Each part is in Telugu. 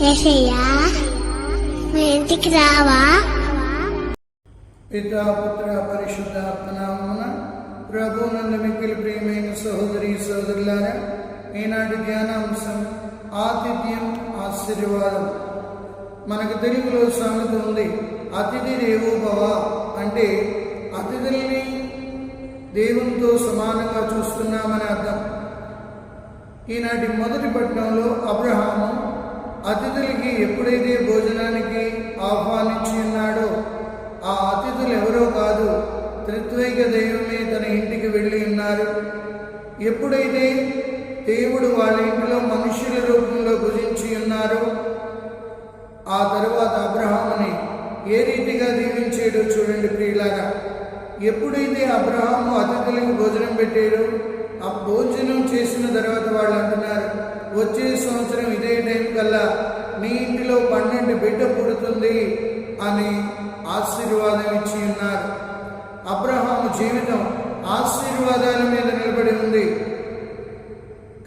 ఏసయ్యా మా ఇంటికి రావా? పుత్ర ప్రభు నందు మిక్కిలి ప్రియమైన సహోదరి సహోదరులారా ఈనాటి ధ్యానాంశం ఆతిథ్యం ఆశీర్వాదం. మనకు తెలుగులో సామెత ఉంది అతిథి దేవోభవ అంటే అతిథుల్ని దేవునితో సమానంగా చూస్తున్నామని అర్థం. ఈనాటి మొదటి పట్టణంలో అబ్రహాము అతిథులకి ఎప్పుడైతే భోజనానికి ఆహ్వానించి ఉన్నాడో ఆ అతిథులు ఎవరో కాదు త్రిత్వైక దైవమే తన ఇంటికి వెళ్ళి ఉన్నారు. ఎప్పుడైతే దేవుడు వాళ్ళ ఇంట్లో మనుషుల రూపంలో భుజించి ఉన్నారో ఆ తర్వాత అబ్రహాముని ఏ రీతిగా దీవించాడో చూడండి ప్రియులారా. ఎప్పుడైతే అబ్రహాము అతిథులకు భోజనం పెట్టాడో ఆ భోజనం చేసిన తర్వాత వాళ్ళు అంటున్నారు వచ్చే సంవత్సరం ఇదే టైం కల్లా నీ ఇంటిలో పన్నెండు బిడ్డ పుడుతుంది అని ఆశీర్వాదం ఇచ్చి ఉన్నారు. అబ్రహాము జీవితం ఆశీర్వాదాల మీద నిలబడి ఉంది.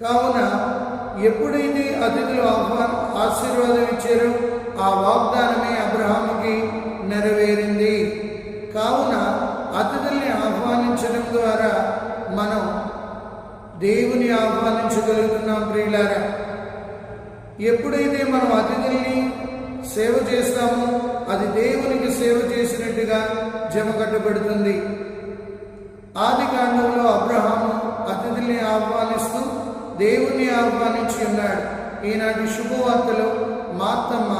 కావున ఎప్పుడైతే అతిథులు ఆహ్వా ఆశీర్వాదం ఇచ్చారో ఆ వాగ్దానమే అబ్రహాముకి నెరవేరింది. కావున అతిథుల్ని ఆహ్వానించడం ద్వారా మనం దేవుని ఆహ్వానించగలుగుతున్నాం ప్రియులారా. ఎప్పుడైతే మనం అతిథుల్ని సేవ చేస్తామో అది దేవునికి సేవ చేసినట్టుగా జమ కట్టబడుతుంది ఆది కాండంలో అబ్రహాము అతిథుల్ని ఆహ్వానిస్తూ దేవుణ్ణి ఆహ్వానించి ఉన్నాడు. ఈనాటి శుభవార్తలో మాతమ్మ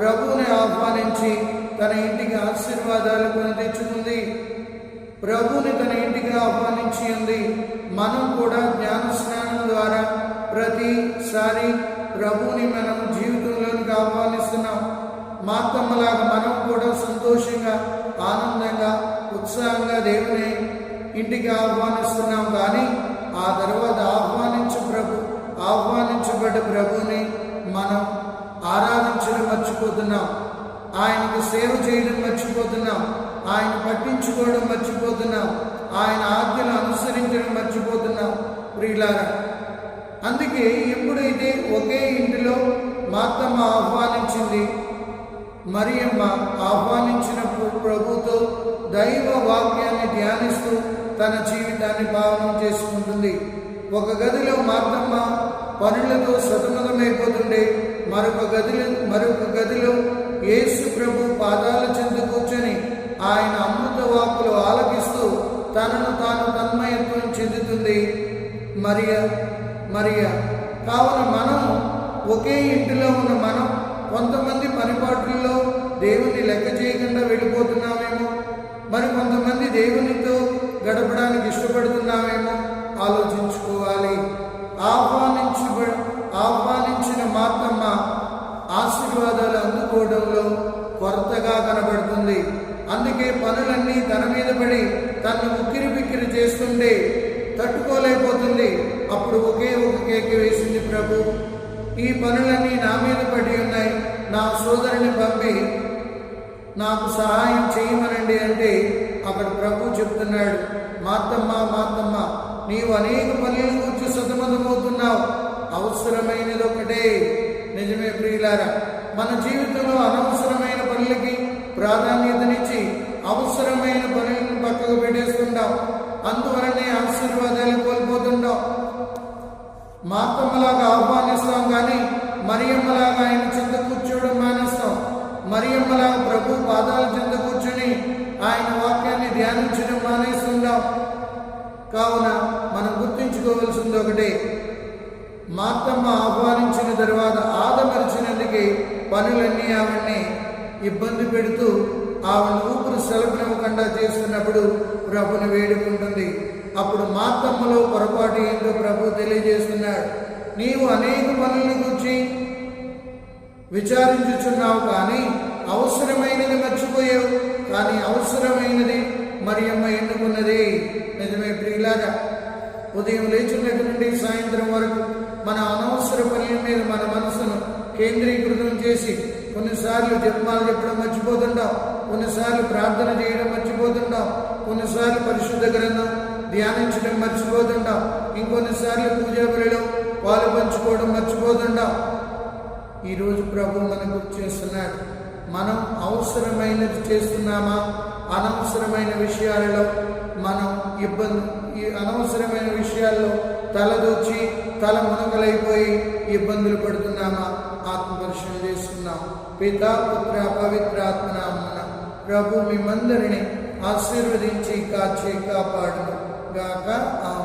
ప్రభువుని ఆహ్వానించి తన ఇంటికి ఆశీర్వాదాలు కొని తెచ్చుకుంది. ప్రభువుని తన ఇంటికి ఆహ్వానించి ఉంది. మనం కూడా జ్ఞాన స్నానం ద్వారా ప్రతిసారి ప్రభువుని మనం జీవితంలోనికి ఆహ్వానిస్తున్నాం. మాతమ్మలాగా మనం కూడా సంతోషంగా ఆనందంగా ఉత్సాహంగా దేవుని ఇంటికి ఆహ్వానిస్తున్నాం. కానీ ఆ తర్వాత ఆహ్వానించు ప్రభు ఆహ్వానించబడ్డ ప్రభుని మనం ఆరాధించడం మర్చిపోతున్నాం. ఆయనకు సేవ చేయడం మర్చిపోతున్నాం. ఆయన పట్టించుకోవడం మర్చిపోతున్నాం. ప్రియులారా అందుకే ఎప్పుడైతే ఒకే ఇంటిలో మాతమ్మ ఆహ్వానించింది మరియమ్మ ఆహ్వానించినప్పుడు ప్రభుతో దైవ వాక్యాన్ని ధ్యానిస్తూ తన జీవితాన్ని పావనం చేసుకుంటుంది. ఒక గదిలో మాతమ్మ పనులతో సతమతమైపోతుండే మరొక గదిలో మరొక గదిలో యేసు ప్రభు పాదాల చెందు కూర్చొని ఆయన అమృత వాక్కులు ఆలకిస్తూ తనను తాను తన్మయత్వం చెందుతుంది. మరియ మరియ. కావున మనం ఒకే ఇంటిలో ఉన్న మనం కొంతమంది పనిపాట్లలో దేవుని లెక్క చేయకుండా వెళ్ళిపోతున్నామేమో? మరి కొంతమంది దేవునితో గడపడానికి ఇష్టపడుతున్నామేమో? ఆలోచించుకోవాలి. ఆహ్వానించబ ఆహ్వానించిన మాత్రమ్మ ఆశీర్వాదాలు అందుకోవడంలో కొరతగా కనబడుతుంది. అందుకే పనులన్నీ తన మీద పడి తను ఉక్కిరి బిక్కిరి చేస్తుండే తట్టుకోలేకపోతుంది. అప్పుడు ఒకే ఒక కేక వేసింది ప్రభు ఈ పనులన్నీ నా మీద పడి ఉన్నాయి. నా సోదరుని పంపి. నాకు సహాయం చేయమనండి అంటే అక్కడ ప్రభు చెప్తున్నాడు మాతమ్మ మాతమ్మ నీవు అనేక పనుల కూర్చు సతమతమవుతున్నావు అవసరమైనది ఒకటే. నిజమే ప్రియులారా మన జీవితంలో అనవసరమైన పనులకి ప్రాధాన్యతనిచ్చి అవసరమైన పనులను పక్కకు పెట్టేస్తుంటాం అందువలనే ఆశీర్వాదాలు కోల్పోతుంటాం మాతమ్మలాగా ఆహ్వానిస్తాం కానీ మరియమ్మలాగా ఆయన చెంత కూర్చోవడం మానేస్తాం మరియమ్మలాగా ప్రభు పాదాల చెంత కూర్చొని ఆయన వాక్యాన్ని ధ్యానించడం మానేస్తున్నాం కావున మనం గుర్తుంచుకోవలసింది ఒకటే. మార్తమ్మ ఆహ్వానించిన తర్వాత ఆదమరిచినందుకే పనులన్నీ ఆవిడ్ని ఇబ్బంది పెడుతూ ఆవిడ ఊపిరి సెలవునివ్వకుండా చేస్తున్నప్పుడు ప్రభుని వేడుకుంటుంది. అప్పుడు మార్తమ్మలో పొరపాటు ఏంటో ప్రభు తెలియజేస్తున్నాడు. నీవు అనేక పనులను గురించి విచారించుచున్నావు కానీ అవసరమైనది మర్చిపోయావు. కానీ అవసరమైనది మరియమ్మ ఎన్నుకున్నది. నిజమే ఇలాగా ఉదయం లేచున్నటి నుండి సాయంత్రం వరకు మన అనవసర పనుల మీద మన మనసును కేంద్రీకృతం చేసి కొన్నిసార్లు జన్మాలు చెప్పడం మర్చిపోతుంటాం కొన్నిసార్లు ప్రార్థన చేయడం మర్చిపోతుంటాం కొన్నిసార్లు పరిశుద్ధ గ్రంథం ధ్యానించడం మర్చిపోతుంటాం ఇంకొన్నిసార్లు పూజా బలిలో పాలు పంచుకోవడం మర్చిపోతుంటాం. ఈరోజు ప్రభు మనకు గుర్తు చేస్తున్నాడు. మనం అవసరమైనది చేస్తున్నామా? అనవసరమైన విషయాలలో మనం ఇబ్బంది ఈ అనవసరమైన విషయాల్లో తలదూచి తల మునకలైపోయి ఇబ్బందులు పడుతున్నామా? ఆత్మపరిశీలన చేస్తున్నాం. పితా పుత్ర పవిత్రాత్మ ప్రభు మిమ్మందరిని ఆశీర్వదించి కాచి కాపాడును గాక. ఆ